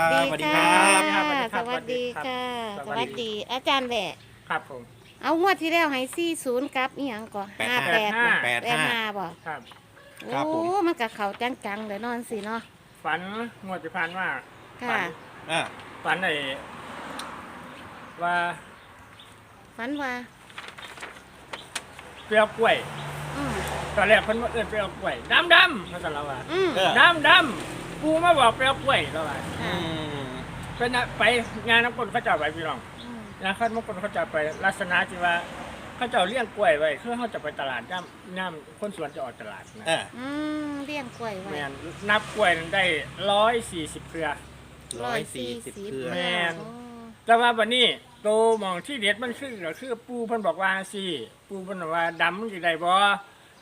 ครับสวัสดีครัค่ะบสวัสดีค่ะสสวัวัสสดีดี อาจารย์แหละครับผม เอางวดที่แล้วให้สี่ศูนย์กับอีหยังก่อนแปห้าดแปดห้าแปดห้าบ่ครับโอ้ มันกับเขาจังๆเลยนอนสิเนาะ ฝันงวดที่ผ่านมาค่ะ อ่าฝันไอ้ว่า ฝันว่าเปรี้ยวกล้วยอืมตอนแรกเพิ่นว่าเอิ้นเปรี้ยวกล้วยดำดำเขาสั่นเราว่าอืมเออดำดำ กูมาบอกเปรี้ยวกล้วยเราว่าอืค่ะมเป็นน่ะไปงานน้ำกลเขาเจ้าไปพี่น้องอืมงานข้าวน้ำกลเขาเจ้าไปลักษณะที่ว่าเขาเจ้าเลี้ยงกล้วยไว้คือเขาจะไปตลาดย่ำย่ำคนสวนจะออกตลาดนะอ่าอืมเลี้ยงกล้วยไว้ แม่นนับกล้วยนั้นได้ร้อยสี่สิบเครือ ร้อยสี่สิบเครือ แม่นโอ้แต่ว่าวันนี้โตมองที่เด็ดมันคือก็คือปูเพิ่นบอกว่าสิปูเพิ่นบอกว่าดำมันสิได้บ่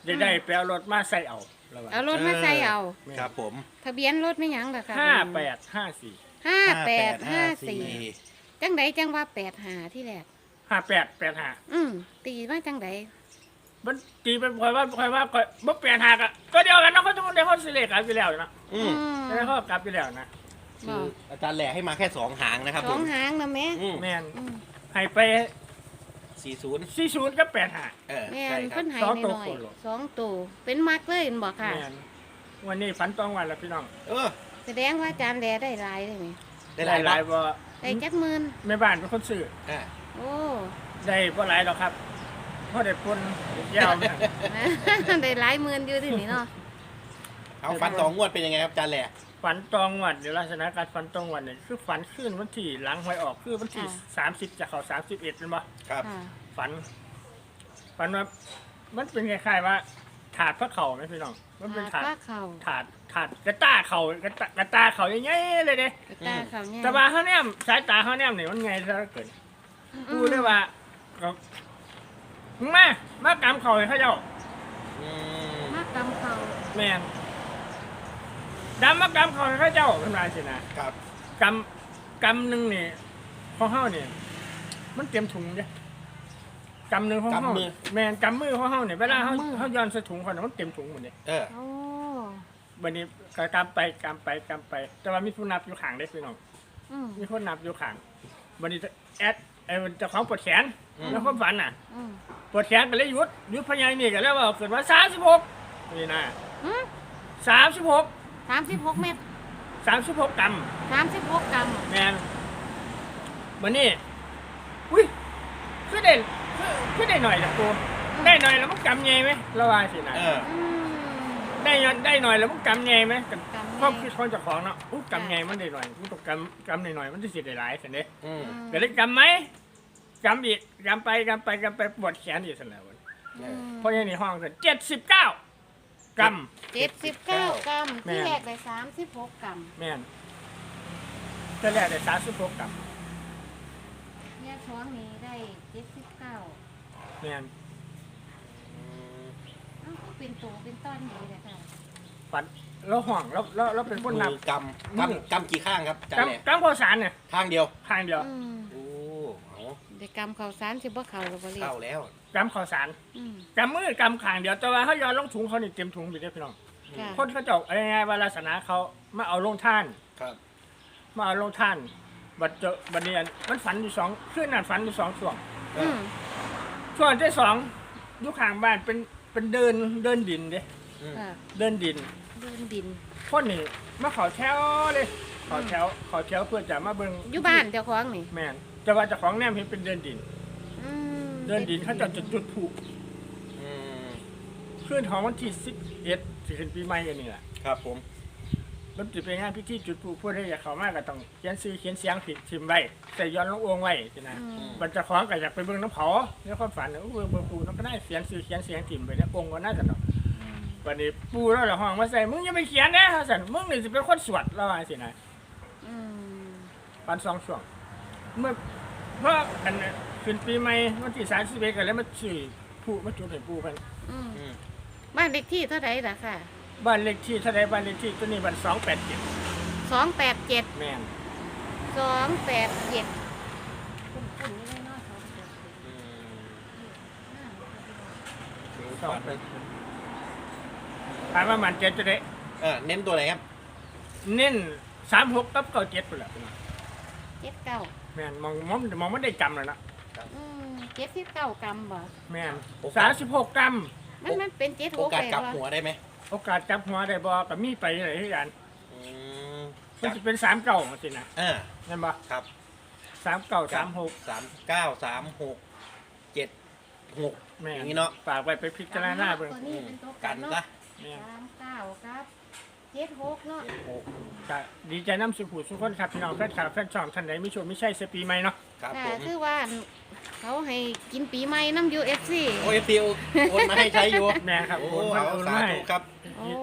จะได้ไปเอารถมาใส่เอา แล้วว่าเอารถมาใส่เอาครับผมทะเบียนรถไม่หยังล่ะค่ะห้าแปดห้าสี่ห้าแปดห้าสี่จังไดจังว่าแปดหาที่แรกห้าแปดแปดห้าอืมตีมาจังไดมันตีเป็นคอยว่าคอยว่าคอยบ่แปดห้าก็ก็เดียวกันเนาะเขาต้องได้ข้อสิเลขกลับอยู่แล้วเนาะอืมได้ข้อกลับอยู่แล้วนะคืออาจารย์แหล่ให้มาแค่สองหางนะครับสผองมหางนะแม่อืมแม่นอืมให้ไป สี่ศูนย์สี่ศูนย์กับแปดห้า เออแม่ใช่นครัเพิ่บนใหายสองตัวน้อยโคโลๆสองตัวเป็นมักเลยเห็นบอกค่ะ แม่นวันนี้ฝันตองวันแล้วพี่น้องเออแสดงว่าอาจารย์แลได้หลายเลยไหมได้หลายหรอลายบบ่ได้จักหมื่นแม่บ้านเป็นคนซื้ออ่าโอ้ ได้บ่หลายหรอกครับเพราะได้ปนยาวเนี่ยได้หลายหมื่นอยู่ที่นี่เนาะเอาฟันสองงวดเป็นยังไงครับอาจารย์แหล่ ฝันตองวันเดี๋ยวลักษณะการฝันตองวันเนี่ยคือฝันขึ้นวันที่หลังหวยออกคือวันที่สามสิบจะเข้าสามสิบเอ็ดเป็นบ่ครับ ค่ะ ฝัน ฝันว่ามันเป็นคล้ายๆว่า ถาดพระเข่าไหมพี่น้องมันเป็นถาดว่าเขาถาดถาดกระต้าเข่ากระตากระตาเข่าใหญ่ๆเลยเด้กระตาเขาเนี่ยแต่ว่าเขาแนมสายตาเขาแนมเนี่ยมันไงซะเหลือเกินกูได้ว่าก็มึงมามากำเข่าให้เขาเจ้าอืมมากำเขาแม่น ดำมากำเข่าให้เขาเจ้าเป็นไรสินะครับ กำกำหนึ่งนี่ของเฮาเนี่ยมันเต็มถุงเด้กำหนึ่งของเฮาแม่นกำมือของเฮาเนี่ยเวลาเขาเขาย้อนใส่ถุงเขาเนี่ยมันเต็มถุงหมดเลยเออ โอ้วันนี้ก็กำไปกำไปกำไป แต่ว่ามีผู้นับอยู่ข้างได้พี่น้อง อืมมีคนนับอยู่ข้างวันนี้แอดไอ้เจ้าของปวดแขนอืม แล้วความฝันน่ะ อืมปวดแขนก็เลยหยุดหยุดพยายนี่ก็แล้วว่าเกิดว่าสามสิบหกนี่นะอืมสามสิบหก สามสิบหกเมตรสามสิบหกกรัมสามสิบหกกรัมแมนวันนี้อุ้ยคือได้คือคือได้หน่อยนะกูได้หน่อยแล้วมันกำเงยไหมระวาสินะเออ อืม ได้หน่อยได้หน่อยแล้วมันกำเงยไหมกับกำไง ความคิดคนเจ้าของเนาะอู้กำเงยมันได้หน่อยมันต้องกำกำหน่อยๆมันจะสิได้หลายสิเด้อืมก็เลยกำไหมกำอีกกำไปกำไปกำไปปวดแขนอีกสิแล้วเออเพราะยังในห้องกันเจ็ดสิบเก้า กรัม เจ็ดสิบเก้ากรัมแม่ ที่แรกได้สามสิบหกกรัมแม่นแต่แรกได้สามสิบหกกรัมเนี่ยช้อนนี้ได้เจ็ดสิบเก้าแม่นอืมอ้าวก็เป็นตัวเป็นต้นอยู่เลยค่ะปัดแล้วห่องแล้วแล้วแล้วเป็นคนนับ มือกำกำกำกี่ข้างครับอาจารย์แหล่กำกำข้าวสารเนี่ยข้างเดียวข้างเดียว อืมโอ้เอาได้กรรมเขาวสารสิบ่เขาหรือบ่เรียกเข้าแล้ว กำข้าวสารอืมกำมือกำข้างเดียวแต่ว่าเขาย้อนลงถุงเขานี่เต็มถุงอยู่เด้อพี่น้อง ค่ะคนเขาเจ้าอะไรไงวาลาสนาเขามาเอาลงท่าน ครับ มาเอาลงท่าน บัดเจอบัดเนียนมันฝันอยู่สองคืนนั้นฝันอยู่สองช่วงเออือมช่วงที่สองอยู่ข้างบ้านเป็นเป็นเดินเดินดินเด้อืมค่ะเดินดิน เดินดิน คนนี่มาเขาแถวเลยเขาแถวเขาแถวเพื่อจะมาเบิ่งอยู่บ้านเจ้าของนี่ แม่นแต่ว่าเจ้าของแนมเห็นเป็นเดินดินอืม เดินดินเขาจะจุดจุดผูอืมขึ้นของวันที่สิบเอ็ดสิขึ้นปีใหม่กันนี่แหละครับผม มันจะเป็นงานพิธีจุดผูเพื่อให้อยากเขามากก็ต้องเขียนซื้อเขียนเสียงผิดทิมไว้ใส่ย้อนลงองค์ไว้สินะอืมบันเจะของก็อยากไปเบิ่งน้ำเผาในความฝันเออเบิ่งเบิ่งปูน้ำก็ได้เขียนซื้อเขียนเสียงถิ่มไปเนี่ยองค์ก็น่าจะเนาะวันนี้ปูแล้วเหรอห้องมาใส่มึงอย่าไปเขียนนะสันมึงนี่จะเป็นคนสวดแล้วว่าสินะ อืมปันสองช่วงเมื่อเพราะอันนั้น ขึ้นปีใหม่วันที่สามสิบเอ็ดกันแล้วมาสื่อผู้มาจุดให้ปูกันอืมอืมบ้านเลขที่เท่าไหร่ล่ะค่ะบ้านเลขที่เท่าไรบ้านเลขที่ตัวนี้บ้านสองแปดเจ็ดสองแปดเจ็ดแม่นสองแปดเจ็ดคุณคุณนี่ได้เนาะสองแปดเจ็ดอืมสองแปดถามว่ามันเจ็ดจะได้เออเน้นตัวไหนครับ เน้นสามหกกับเก้าเจ็ดไปแหละพี่น้องเจ็ดเก้าแม่นมองมองมองไม่ได้จำเลยนะ อืมเจ็ดสิบเก้ากรัมบ่ แม่นสามสิบหกกรัม มันมันเป็นเจ็ดหโอกกาสเลยกลับบ่หัวได้ไหมโอกาสจับหัวได้บอกกับมีไปเลยที่กันอืมมันจะเป็นสามเก้าสินะอ่าเห็นบ่ครับสามเก้าสามหกสามเก้าสามหกเจ็ดหก แม่อย่างนี้เนาะ ฝากไว้ไปพิจารณาเบิ่งตัวนี้เป็นตัวกักันนซะเนาะแม่นสามเก้าครับเจ็ดหกเนาะเจ็ดหกก็ดีใจน้ำสุขุสุขคนครับพี่น้องแฟนคลับแฟนช่องท่านใดไม่ชวนไม่ใช่เสยปีใหม่เนาะครับค่ะผมคือว่าเขาให้กินปีใหม่น้ำยูเอฟซีโอ้ยฟิวโอนมาให้ใช้อยู่แม่ครับโอ้โอนเอามาโอนสามาให้ธุครับ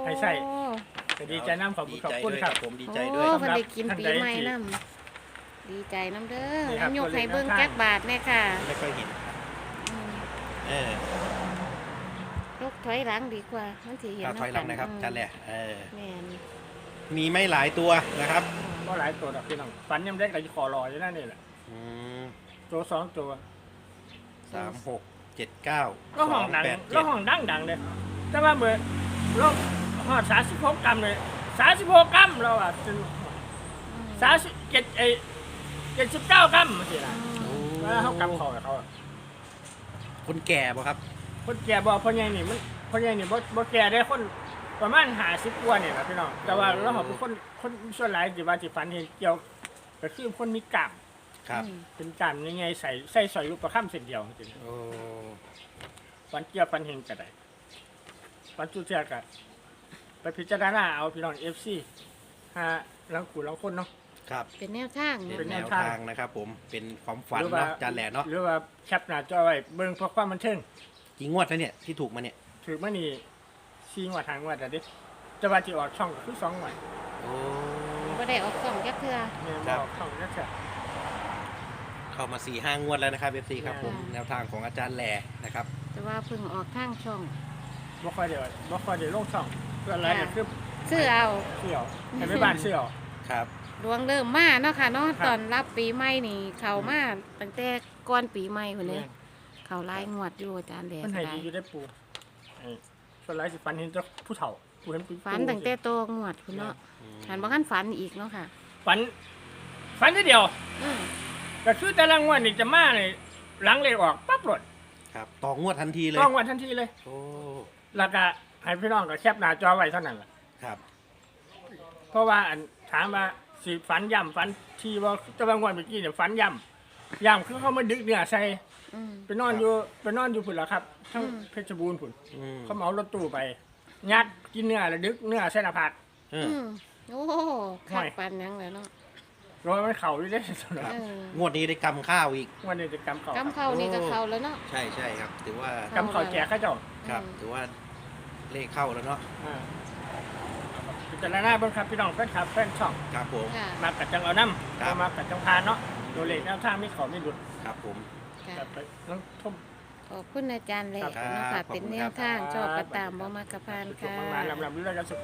ให้ใส่ก็ดีใจน้ำขอบคุณดีขอบใจคุณด้วยคครัรับ บผมดีโอ้ใจด้วยเพิ่นได้กินปีใหม่น้ำดีใจน้ำเด้อนี่ครับ น้ำยกให้ตัวเลขเบิ้งแนวทางแจ็คบาทเนี่ยค่ะไม่ค่อยเห็น อืมเออยก ถอยหลังดีกว่ามันสิเห็นก้าวถอยหลังนะครับอืมจันแหละเออแม่นมีไม่หลายตัวนะครับก็หลายตัวดอกพี่น้องฝันยังได้กับคอรออยู่นั่นนี่แหละอืมตัวสองตัวสามหกเจ็ดเก้าก็ห้องดังแปดก็เจ็ดห้องดังดังเลยแต่ว่าเมื่อเราหอดสามสิบหกกรัมเลยสามสิบหกกรัมเราอะจนอืมสามสิบเจ็ดไอเจ็ดสิบเก้ากรัมมันสินะอืมแล้วเขากำเขาเขาอะคนแก่ป่ะครับ คนแก่บอกพ่อใหญ่นี่มัน พ่อใหญ่นี่บ่บ่แก่ได้คนประมาณหาสิบกว่าเนี่ยนะพี่น้องแต่ว่าเราเขาเป็นคนคนส่วนหลายที่ว่าที่ฝันเห็นเกี่ยวก็คือคนมีกล้ามครับอืมเป็นกล้ามยังไงใส่ใส่สอยลูกประค่ำเส้นเดียวจริงโอ้ ๆฝันเกี่ยวฝันเห็นก็ได้ฝันจุเทียก็ไปพิจารณาเอาพี่น้องเอฟซีฮะลังขู่ลังคนเนาะ ครับ เป็นแนวทางเป็เนาะนแนแนววทางทางนะครับผม เป็นความฝันหรือว่า เนาะจันแหละเนาะหรือว่าแคปหน้าจอไว้เบิ่งเพราะความบันเทิงกี่งวดแล้วเนี่ยที่ถูกมาเนี่ย ถือมานี่ซีงวดทางงวดแต่ดิจะว่าที่ออกช่องก็คือสองงวดโอ้ก็ได้ออกสองแค่เทื่อ เนี่ยครับออกช่องนั่นแหละ เข้ามาสี่ห้างวดแล้วนะครับเอฟซีครับผม ค่ะ แนวทางของอาจารย์แหล่นะครับ แต่ว่าเพิ่งออกทางช่อง บ่ค่อยเดี๋ยวบ่ค่อยเดี๋ยวลงช่องเพื่ออะไรก็คือซื้อเอา เสี่ยวให้ไปบ้านเสี่ยว ครับ ดวงเริ่มมาเนาะค่ะเนาะครับ ตอนรับปีใหม่นี่เข้ามาตั้งแต่ก่อนปีใหม่พุ่นเด้เข้าหลายงวดอยู่อาจารย์แหลมันก็ให้ได้ดีอยู่ได้ปู ไอ้ส่วนไรสิฟันเห็นเจ้าผู้เฒ่าผู้เห็นเป็นฝันตั้งแต่โตงวดพุ่นเนาะอืมหันบ่คันฝันอีกเนาะค่ะฝันฝันทีเดียวอืมก็คือแต่ละงวดนี่จะมาเลยหลังเลยออกปั๊บหลดครับต่องวดทันทีเลยต้องวันทันทีเลย โอ้แล้วก็ให้พี่น้องก็แคปหน้าจอไว้เท่านั้นแหละครับเพราะว่าอันถามว่าสิฝันย่ำฝันทีว่าจะบางวันเมื่อกี้เนี่ยฝันย่ำย่ำคือเขามาดึกเนื้อใส่อืม ไปนอนอยู่ไปนอนอยู่พุ่นละครับทั้งอืมเพชรบูรณ์พุ่นอืมเขาเหมารถตู้ไปยัดกินเนื้อแล้วดึกเนื้อใส่หน้าผากเอออืมโอ้คักปันยังแล้วเนาะรอยมันเข่าอยู่ได้สนเอองวดนี้ได้กำข้าวอีก วันนี้จะกำเข่ากำเข้านี่ก็เข้าแล้วเนาะ ใช่ใช่ครับ ถือว่ากำเข่าแจกเข้าเจ้าครับอืมถือว่าเลขเข้าแล้วเนาะอ่าพิจารณาเบิ่งครับพี่น้องแฟนคลับแฟนช่องครับผม ค่ะ มากัดจังเอาน้ครับำมากัดจังพานเนาะโดยเลขแนวทางไม่ขอไม่หลุด ครับผม ค่ะแบบไปต้องทุ่ม ขอบคุณอาจารย์แหลกครับเนาะค่ะขอบคุณเป็นแนครัวบทางชอบกระตามบ่มากระพานสุขค่ะมากๆลำๆเรื่อยๆกันสุข